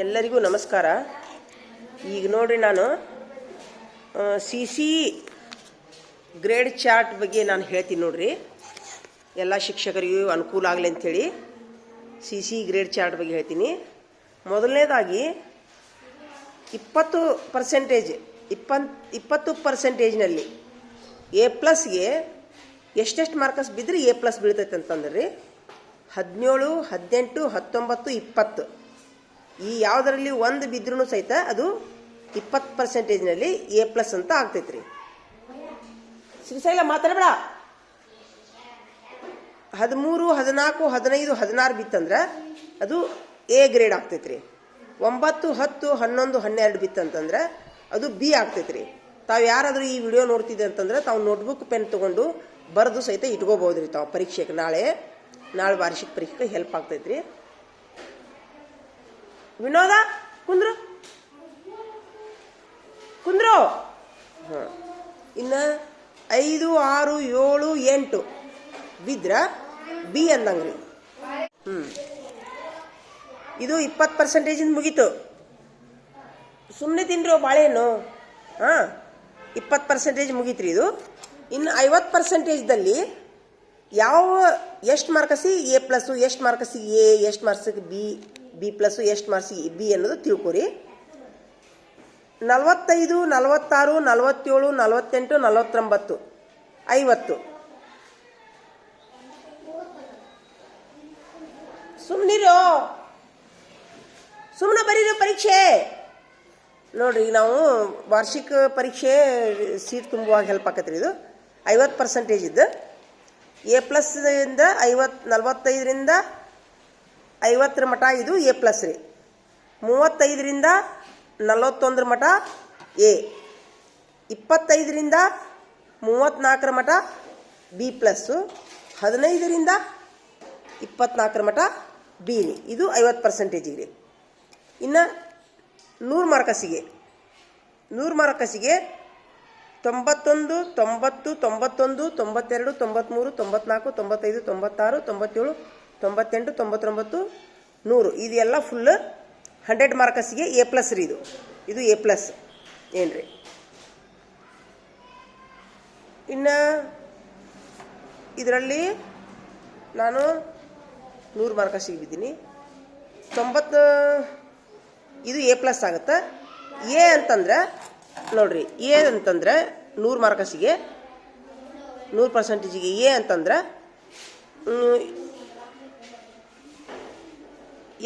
ಎಲ್ಲರಿಗೂ ನಮಸ್ಕಾರ. ಈಗ ನೋಡ್ರಿ ನಾನು ಸಿ ಸಿ ಗ್ರೇಡ್ ಚಾರ್ಟ್ ಬಗ್ಗೆ ನಾನು ಹೇಳ್ತೀನಿ ನೋಡ್ರಿ. ಎಲ್ಲ ಶಿಕ್ಷಕರಿಗೂ ಅನುಕೂಲ ಆಗಲಿ ಅಂಥೇಳಿ ಸಿ ಸಿ ಗ್ರೇಡ್ ಚಾರ್ಟ್ ಬಗ್ಗೆ ಹೇಳ್ತೀನಿ. ಮೊದಲನೇದಾಗಿ, ಇಪ್ಪತ್ತು ಪರ್ಸೆಂಟೇಜ್ ಇಪ್ಪತ್ತು ಇಪ್ಪತ್ತು ಪರ್ಸೆಂಟೇಜ್ನಲ್ಲಿ ಎ ಪ್ಲಸ್ಗೆ ಎಷ್ಟೆಷ್ಟು ಮಾರ್ಕಸ್ ಬಿದ್ದರೆ ಎ ಪ್ಲಸ್ ಬೀಳ್ತೈತೆ ಅಂತಂದ್ರೆ. ಹದಿನೇಳು, ಹದಿನೆಂಟು, ಹತ್ತೊಂಬತ್ತು, ಇಪ್ಪತ್ತು. ಈ ಯಾವುದರಲ್ಲಿ ಒಂದು ಬಿದ್ರೂ ಸಹಿತ ಅದು ಇಪ್ಪತ್ತು ಪರ್ಸೆಂಟೇಜ್ನಲ್ಲಿ ಎ ಪ್ಲಸ್ ಅಂತ ಆಗ್ತೈತ್ರಿ. ಶ್ರೀಶೈಲ ಮಾತಾಡಬೇಡ. ಹದಿಮೂರು, ಹದಿನಾಲ್ಕು, ಹದಿನೈದು, ಹದಿನಾರು ಬಿತ್ತಂದ್ರೆ ಅದು ಎ ಗ್ರೇಡ್ ಆಗ್ತೈತ್ರಿ. ಒಂಬತ್ತು, ಹತ್ತು, ಹನ್ನೊಂದು, ಹನ್ನೆರಡು ಬಿತ್ತಂತಂದ್ರೆ ಅದು ಬಿ ಆಗ್ತೈತ್ರಿ. ತಾವು ಯಾರಾದರೂ ಈ ವಿಡಿಯೋ ನೋಡ್ತಿದ್ದೆ ಅಂತಂದ್ರೆ ತಾವು ನೋಟ್ಬುಕ್ ಪೆನ್ ತೊಗೊಂಡು ಬರೆದು ಸಹಿತ ಇಟ್ಕೋಬೋದು ರೀ ತಾವು ಪರೀಕ್ಷೆಗೆ. ನಾಳೆ ನಾಳೆ ವಾರ್ಷಿಕ ಪರೀಕ್ಷೆಗೆ ಹೆಲ್ಪ್ ಆಗ್ತೈತ್ರಿ. ವಿನೋದ? ಕುಂದ್ರು? ಕುಂದ್ರು? ಹಾಂ. ಇನ್ನು ಐದು, ಆರು, ಏಳು, ಎಂಟು. ಬಿದ್ರ ಬಿ ಅಂದಂಗ್ರಿ. ಹ್ಞೂ ಇದು ಇಪ್ಪತ್ತು ಪರ್ಸೆಂಟೇಜಿಂದ ಮುಗೀತು. ಸುಮ್ಮನೆ ತಿನ್ರೋ ಬಾಳೆಹಣ್ಣು. ಹಾಂ. ಇಪ್ಪತ್ತು ಪರ್ಸೆಂಟೇಜ್ ಮುಗೀತು ರೀ ಇದು. ಇನ್ನು ಐವತ್ತು ಪರ್ಸೆಂಟೇಜ್ದಲ್ಲಿ ಯಾವ ಎಷ್ಟು ಮಾರ್ಕಸಿ ಎ ಪ್ಲಸ್ಸು ಎಷ್ಟು ಮಾರ್ಕಸಿ ಎ, ಎಷ್ಟು ಮಾರ್ಕ್ಸಿಗೆ ಬಿ ಬಿ ಪ್ಲಸ್ಸು ಎಷ್ಟು ಮಾರ್ಕ್ಸಿಗೆ ಬಿ ಅನ್ನೋದು ತಿಳ್ಕೊರಿ. ನಲವತ್ತೈದು, ನಲವತ್ತಾರು, ನಲವತ್ತೇಳು, ನಲವತ್ತೆಂಟು, ನಲವತ್ತೊಂಬತ್ತು, ಐವತ್ತು. ಸುಮ್ಮನಿರೋ ಸುಮ್ಮನೆ ಬರೀರೋ ಪರೀಕ್ಷೆ. ನೋಡ್ರಿ ನಾವು ವಾರ್ಷಿಕ ಪರೀಕ್ಷೆ ಸೀಟ್ ತುಂಬುವಾಗ ಹೆಲ್ಪ್ ಆಕತ್ರಿ ಇದು. ಐವತ್ತು ಪರ್ಸೆಂಟೇಜ್ ಇದ್ದು. ಎ ಪ್ಲಸ್ದಿಂದ ಐವತ್ತು ನಲವತ್ತೈದರಿಂದ ಐವತ್ತರ ಮಠ ಇದು ಎ ಪ್ಲಸ್ ರೀ. ಮೂವತ್ತೈದರಿಂದ ನಲವತ್ತೊಂದರ ಮಠ ಎ. ಇಪ್ಪತ್ತೈದರಿಂದ ಮೂವತ್ತ್ನಾಲ್ಕರ ಮಠ ಬಿ ಪ್ಲಸ್ಸು ಹದಿನೈದರಿಂದ ಇಪ್ಪತ್ನಾಲ್ಕರ ಮಠ ಬಿ ರೀ. ಇದು ಐವತ್ತು ಪರ್ಸೆಂಟೇಜಿಗೆ ರೀ. ಇನ್ನು ನೂರು ಮಾರ್ಕಸಿಗೆ. ನೂರು ಮಾರ್ಕಸಿಗೆ ತೊಂಬತ್ತೊಂದು, ತೊಂಬತ್ತು, ತೊಂಬತ್ತೊಂದು, ತೊಂಬತ್ತೆರಡು ತೊಂಬತ್ತ್ಮೂರು ತೊಂಬತ್ನಾಲ್ಕು, ತೊಂಬತ್ತೈದು, ತೊಂಬತ್ತಾರು, ತೊಂಬತ್ತೇಳು ತೊಂಬತ್ತೆಂಟು, ತೊಂಬತ್ತೊಂಬತ್ತು, ನೂರು. ಇದೆಲ್ಲ ಫುಲ್ ಹಂಡ್ರೆಡ್ ಮಾರ್ಕಸ್ಗೆ ಎ ಪ್ಲಸ್ ರೀ ಇದು. ಇದು ಎ ಪ್ಲಸ್ ಏನು ರೀ ಇನ್ನು ಇದರಲ್ಲಿ ನಾನು ನೂರು ಮಾರ್ಕಸ್ ಬಿದ್ದೀನಿ. ತೊಂಬತ್ತು, ಇದು ಎ ಪ್ಲಸ್ ಆಗುತ್ತೆ? ಎ ಅಂತಂದ್ರೆ, ನೋಡ್ರಿ ಎ ಅಂತಂದ್ರೆ ನೂರು ಮಾರ್ಕಸ್ಸಿಗೆ ನೂರು ಪರ್ಸೆಂಟೇಜಿಗೆ ಎ ಅಂತಂದ್ರೆ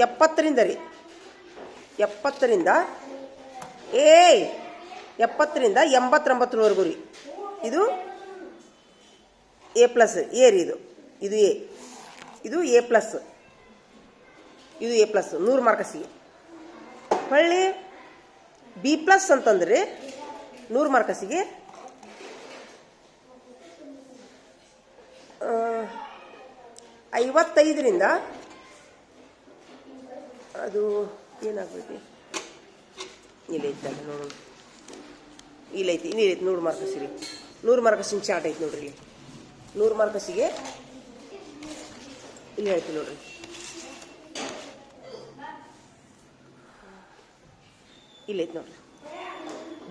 ಎಪ್ಪತ್ತರಿಂದ ರೀ. ಎಪ್ಪತ್ತರಿಂದ ಏ ಎಪ್ಪತ್ತರಿಂದ ಎಂಬತ್ತೊಂಬತ್ತರವರೆಗೂ ರೀ. ಇದು ಎ ಪ್ಲಸ್ ಎ ರೀ ಇದು. ಇದು ಎ ಇದು ಎ ಪ್ಲಸ್ ಇದು ಎ ಪ್ಲಸ್ ನೂರು ಮಾರ್ಕಸಿಗೆ ಹೊಳ್ಳಿ ಬಿ ಪ್ಲಸ್ ಅಂತಂದ್ರೆ ನೂರು ಮಾರ್ಕಸಿಗೆ ಐವತ್ತೈದರಿಂದ ಅದು ಏನಾಗ್ತೈತಿ ಇಲ್ಲೈತಲ್ಲ ನೋಡೋಣ ಇಲ್ಲೈತಿ ಇಲ್ಲೈತಿ ನೂರು ಮಾರ್ಕಸಿ ರೀ ನೂರು ಮಾರ್ಕಸಿನ ಚಾರ್ಟ್ ಐತಿ ನೋಡ್ರಿ ಇಲ್ಲಿ. ನೂರು ಮಾರ್ಕಸಿಗೆ ಇಲ್ಲಿ ಹೇಳ್ತೀನಿ ನೋಡ್ರಿ. ಇಲ್ಲೈತಿ ನೋಡ್ರಿ.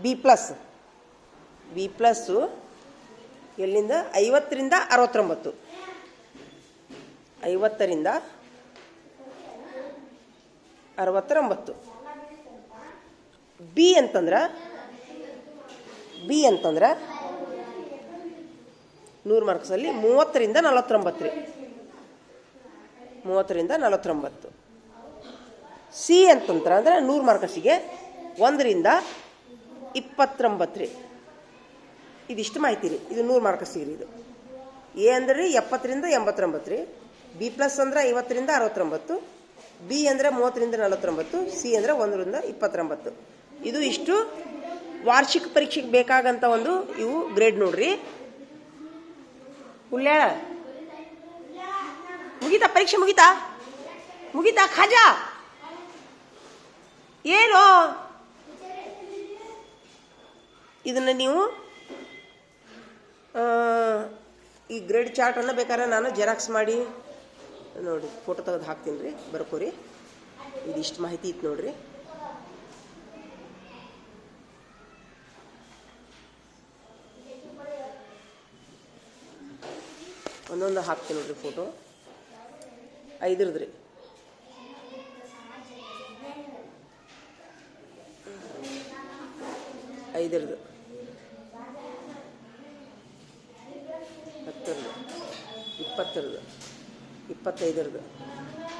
ಬಿ ಪ್ಲಸ್ ಬಿ ಪ್ಲಸ್ಸು ಎಲ್ಲಿಂದ? ಐವತ್ತರಿಂದ ಅರವತ್ತೊಂಬತ್ತು. ಐವತ್ತರಿಂದ ಅರವತ್ತೊಂಬತ್ತು. ಬಿ ಅಂತಂದ್ರೆ? ಬಿ ಅಂತಂದ್ರೆ? ನೂರು ಮಾರ್ಕ್ಸಲ್ಲಿ ಮೂವತ್ತರಿಂದ ನಲವತ್ತೊಂಬತ್ತು ರೀ. ಮೂವತ್ತರಿಂದ ನಲವತ್ತೊಂಬತ್ತು. ಸಿ ಅಂತಂದ್ರೆ ಅಂದ್ರೆ ನೂರು ಮಾರ್ಕಸಿಗೆ ಒಂದರಿಂದ ಇಪ್ಪತ್ತೊಂಬತ್ತು ರೀ. ಇದಿಷ್ಟು ಮಾಹಿತಿ ರೀ. ಇದು ನೂರು ಮಾರ್ಕಸಿಗೆ ರೀ ಇದು. ಎ ಅಂದ್ರೆ ರೀ ಎಪ್ಪತ್ತರಿಂದ ಎಂಬತ್ತೊಂಬತ್ತು ರೀ. ಬಿ ಪ್ಲಸ್ ಅಂದ್ರೆ ಐವತ್ತರಿಂದ ಅರವತ್ತೊಂಬತ್ತು. ಬಿ ಅಂದರೆ ಮೂವತ್ತರಿಂದ ನಲವತ್ತೊಂಬತ್ತು ಸಿ ಅಂದರೆ ಒಂದರಿಂದ ಇಪ್ಪತ್ತೊಂಬತ್ತು. ಇದು ಇಷ್ಟು. ವಾರ್ಷಿಕ ಪರೀಕ್ಷೆಗೆ ಬೇಕಾಗಂತ ಒಂದು ಇವು ಗ್ರೇಡ್ ನೋಡ್ರಿ. ಹುಲ್ಯಾಳ. ಮುಗೀತಾ ಪರೀಕ್ಷೆ ಮುಗೀತಾ? ಮುಗೀತಾ ಖಾಜಾ? ಏನು? ಇದನ್ನು ನೀವು ಈ ಗ್ರೇಡ್ ಚಾರ್ಟನ್ನು ಬೇಕಾದ್ರೆ ನಾನು ಜೆರಾಕ್ಸ್ ಮಾಡಿ. ನೋಡಿ ಫೋಟೋ ತೆಗೆದು ಹಾಕ್ತೀನಿ ರೀ, ಬರ್ಕೋರಿ. ಇದಿಷ್ಟು ಮಾಹಿತಿ ಇತ್ತು ನೋಡ್ರಿ. ಒಂದೊಂದು ಹಾಕ್ತೀನಿ ನೋಡ್ರಿ ಫೋಟೋ ಐದ್ರದ್ದು ರೀ. ಐದರದು. ಹತ್ತರದು. ಇಪ್ಪತ್ತರದು. ಇಪ್ಪತ್ತೈದರದು,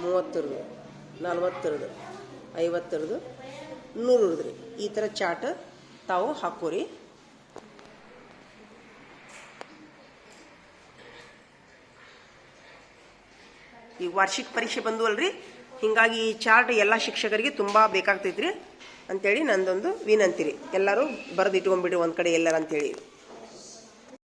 ಮೂವತ್ತರದು, ನಲ್ವತ್ತರದು, ಐವತ್ತರದು ನೂರರದು ರೀ ಈ ಥರ ಚಾರ್ಟ್ ತಾವು ಹಾಕೋರಿ. ಈ ವಾರ್ಷಿಕ ಪರೀಕ್ಷೆ ಬಂದು ಅಲ್ರಿ ಹೀಗಾಗಿ ಈ ಚಾರ್ಟ್ ಎಲ್ಲ ಶಿಕ್ಷಕರಿಗೆ ತುಂಬ ಬೇಕಾಗ್ತೈತ್ರಿ. ಅಂತೇಳಿ ನಂದೊಂದು ವಿನಂತಿ ರೀ ಎಲ್ಲರೂ ಬರೆದು ಒಂದು ಕಡೆ ಎಲ್ಲರ ಅಂತೇಳಿ.